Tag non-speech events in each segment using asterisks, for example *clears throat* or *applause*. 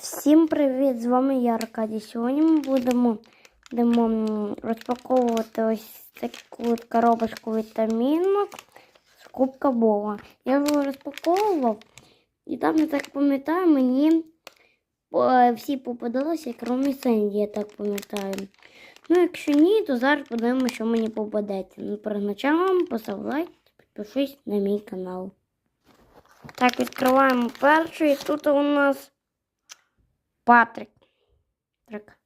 Всім привіт! З вами я Аркадій. Сьогодні ми будемо, будемо розпаковувати ось таку коробочку вітамінок з Кубка Бога. Я його розпаковував, і там, я так пам'ятаю, мені всі попадалися, крім Сенді, я так пам'ятаю. Ну, якщо ні, то зараз подивимося, що мені попадеться. Ну, перед началом постав лайк, підпишись на мій канал. Так, відкриваємо перший. Тут у нас Патрик. Трик.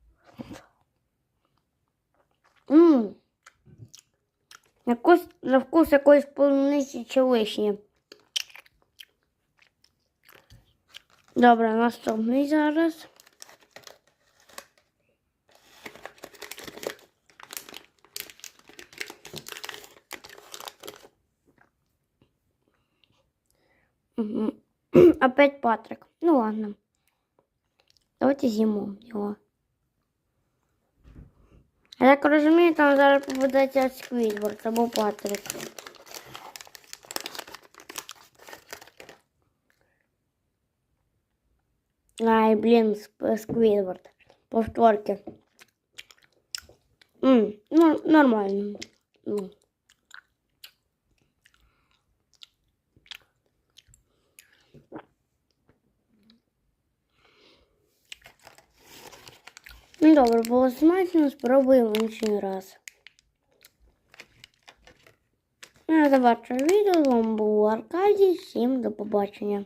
Ммм. На вкус, на вкус якоїсь полуниці чи. Добре, наступний зараз. *clears throat* Опять Патрик. Ну ладно. Давайте зиму його. Я так розумію, там зараз попадається Сквідвард або Патрик. Ай, блін, Ск- Сквідвард. Повторки. М, ну, нормально. Ну. Ну добре, було смачно, спробуємо інший раз. Ну, Я завершую відео, з вами був Аркадій, всім до побачення.